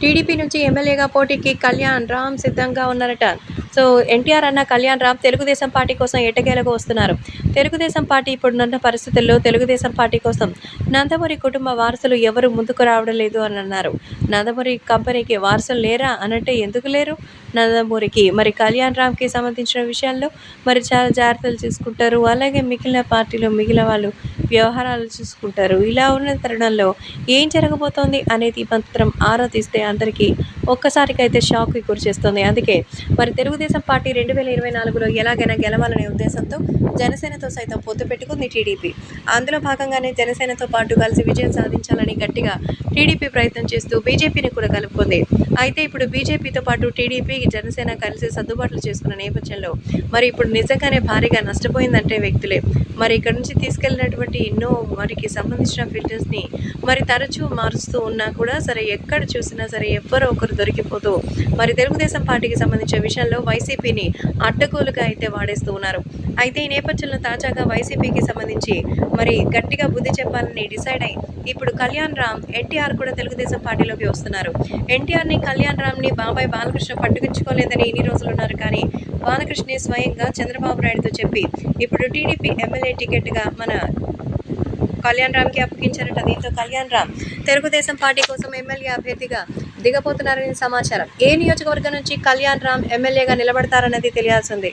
TDP నుంచి ఎమ్మెల్యేగా పోటీకి కళ్యాణ్ రామ్ సిద్ధంగా ఉన్నారట. సో ఎన్టీఆర్ అన్న కళ్యాణ్ రామ్ తెలుగుదేశం పార్టీ కోసం ఎటకేలకు వస్తున్నారు? తెలుగుదేశం పార్టీ ఇప్పుడున్న పరిస్థితుల్లో తెలుగుదేశం పార్టీ కోసం నందమూరి కుటుంబ వారసులు ఎవరు ముందుకు రావడం లేదు అని అన్నారు. నందమూరి కంపెనీకి వారసులు లేరా అనంటే ఎందుకు లేరు? నందమూరికి మరి కళ్యాణ్ రామ్కి సంబంధించిన విషయాల్లో మరి చాలా జాగ్రత్తలు తీసుకుంటారు. అలాగే మిగిలిన పార్టీలు మిగిలిన వాళ్ళు వ్యవహారాలు చూసుకుంటారు. ఇలా ఉన్న తరుణంలో ఏం జరగబోతోంది అనేది మాత్రం ఆరా తీస్తే అందరికీ ఒక్కసారికైతే షాక్కి గురి చేస్తుంది. అందుకే మరి తెలుగుదేశం పార్టీ రెండు వేల ఇరవై నాలుగులో ఎలాగైనా గెలవాలనే ఉద్దేశంతో జనసేనతో సైతం పొత్తు పెట్టుకుంది టీడీపీ. అందులో భాగంగానే జనసేనతో పాటు కలిసి విజయం సాధించాలని గట్టిగా టీడీపీ ప్రయత్నం చేస్తూ బీజేపీని కూడా కలుపుకుంది. అయితే ఇప్పుడు బీజేపీతో పాటు టీడీపీ జనసేన కలిసి సర్దుబాట్లు చేసుకున్న నేపథ్యంలో మరి ఇప్పుడు నిజంగానే భారీగా నష్టపోయిందంటే వ్యక్తులే. మరి ఇక్కడ నుంచి తీసుకెళ్ళినటువంటి ఎన్నో వారికి సంబంధించిన ఫిల్టర్స్ని మరి తరచూ మారుస్తూ ఉన్నా కూడా సరే ఎక్కడ చూసినా సరే ఎవ్వరో ఒకరు దొరికిపోతూ మరి తెలుగుదేశం పార్టీకి సంబంధించిన విషయంలో వైసీపీని అడ్డగోలుగా అయితే వాడేస్తూ ఉన్నారు. అయితే ఈ నేపథ్యంలో తాజాగా వైసీపీకి సంబంధించి మరి గట్టిగా బుద్ధి చెప్పాలని డిసైడ్ అయి ఇప్పుడు కళ్యాణ్ రామ్ ఎన్టీఆర్ కూడా తెలుగుదేశం పార్టీలోకి వస్తున్నారు. ఎన్టీఆర్ని కళ్యాణ్ రామ్ని బాబాయ్ బాలకృష్ణ పట్టుకుంచుకోలేదని ఇన్ని రోజులు ఉన్నారు కానీ బాలకృష్ణే స్వయంగా చంద్రబాబు నాయుడుతో చెప్పి ఇప్పుడు టీడీపీ ఎమ్మెల్యే టికెట్గా మన కళ్యాణ్ రామ్కి అప్పగించారట. దీంతో కళ్యాణ్ రామ్ తెలుగుదేశం పార్టీ కోసం ఎమ్మెల్యే అభ్యర్థిగా దిగబోతున్నారని సమాచారం. ఏ నియోజకవర్గం నుంచి కళ్యాణ్ రామ్ ఎమ్మెల్యేగా నిలబడతారన్నది తెలియాల్సింది